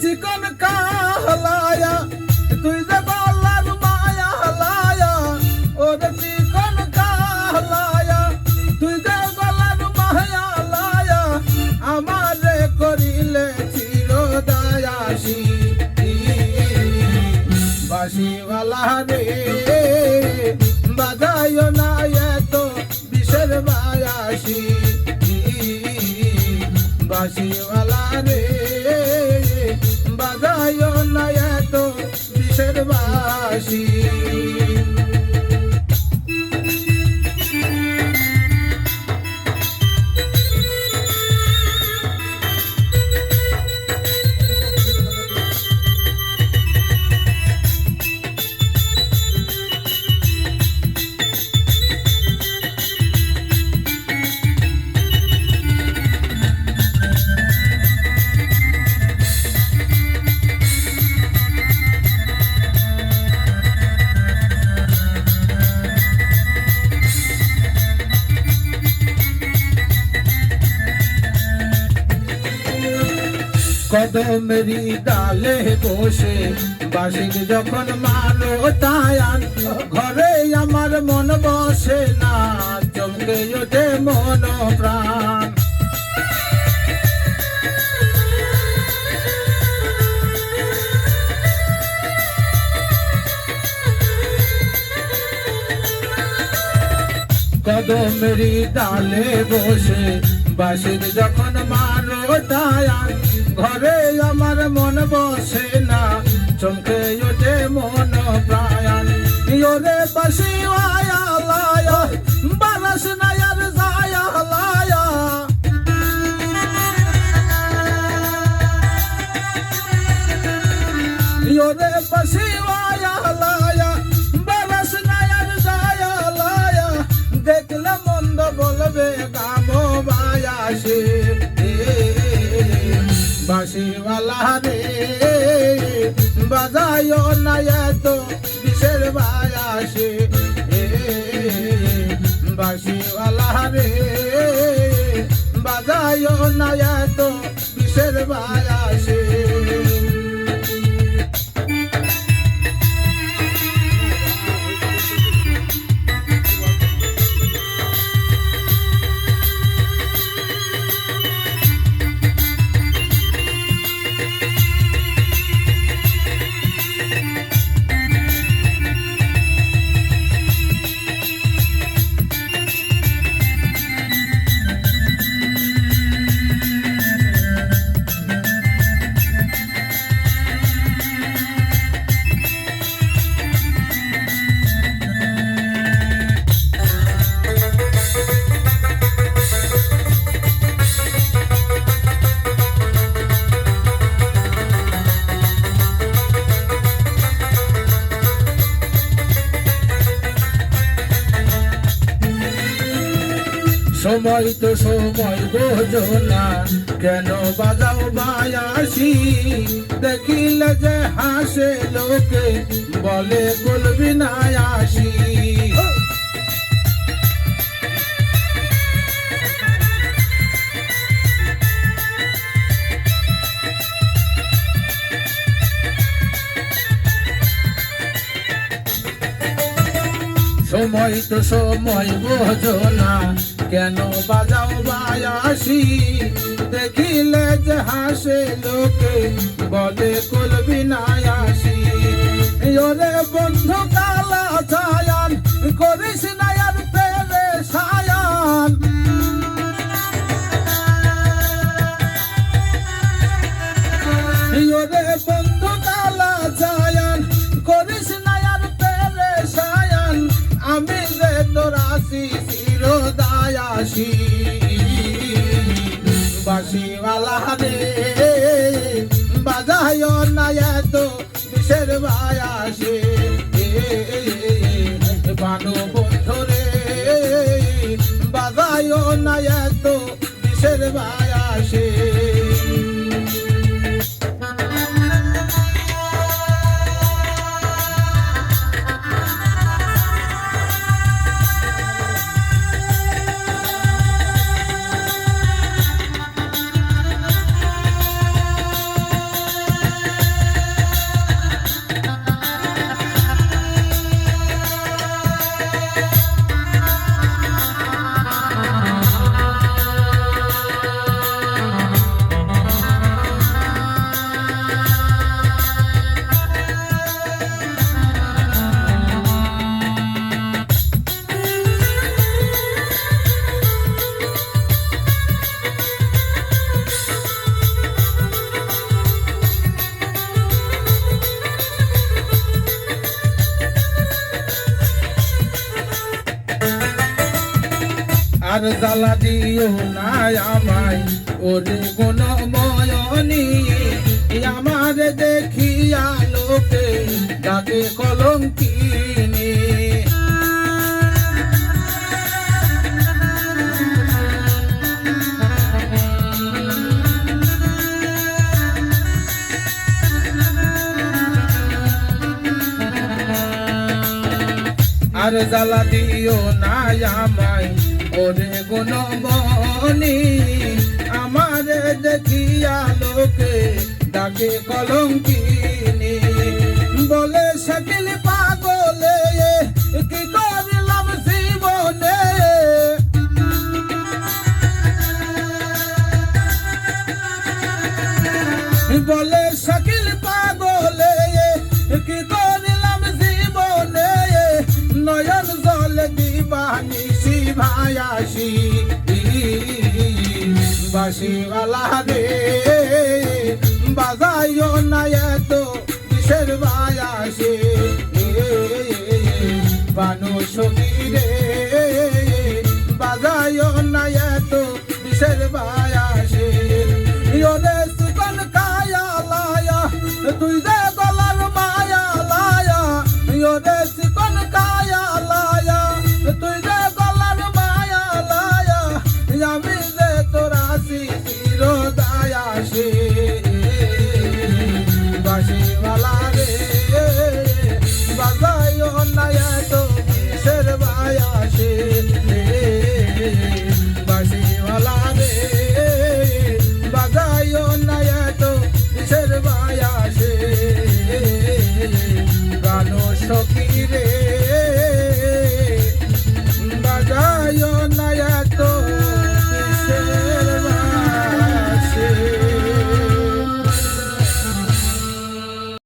চিকন কাহলায়া তুই যে গলার মায়া লায়া ওরে চিকন কাহলায়া তুই যে গলার মায়া লায়া আমারে করিলে চির দয়াসী বাসিওয়ালা রে বাসী কদমেরি ডালে বসে। বাসিক যখন মানো তায়ান, ঘরে আমার মন বসে না, চমকে ওঠে মন প্রাণ। কদমেরি ডালে বসে বাসির যখন মানো তায়ান ঘরে আমার মন বসে না, চমকে ওঠে মন প্রায়ান ইয়োরে বাসি আয়া লায়া, বারাস নায়ার জায়া লায়া। ইয়োরে বাসি বাসিওয়ালা রে বাজায় না এত বিশের বায়াসে। বাসিওয়ালা রে বাজায় না এত বিশের বায়াসে। সময় তো সময় বোঝো না। কেন বাজাও বায়াসি? দেখিলে যে হাসে লোকে, বলে বলবি না আসি। সময় তো সময় বোঝো না। কেন বাজাও বায়াসি দেখিলে যে হাসে লোকে, বলে কলবি না আসি। ওরে বন্ধু কালা ছায়ান, করিস না আর পেলে সায়ান ওরে বন্ধু কালা ছায়ান, করিস না আর পেলে সায়ান আমি তোর চিরদায়াসি বাসিওয়ালা রে বাজায় না এত বিশের বায়াসে। বানু বন্ধু রে বাজায় না এত বিশের বায়াসে। জ্বালা দিও না আমায়। ওরে কোন ময়নি আমার দেখিয়া লোকে ডাকে কলঙ্কিনী। আর জ্বালা দিও না আমায়। ওরে কোন বনি আমার দেখিয়া লোকে ডাকে কলঙ্কিনী। বলে, শাকিল পাগলে, কি করিলাম জীবনে? বলে, শাকিল পাগলে, কি করিলাম জীবনে? নয়ন জল দিবানি শিভায়াসি বাসিওয়ালা রে বাজাইও না এত কিসের বায়াসে বানু সখী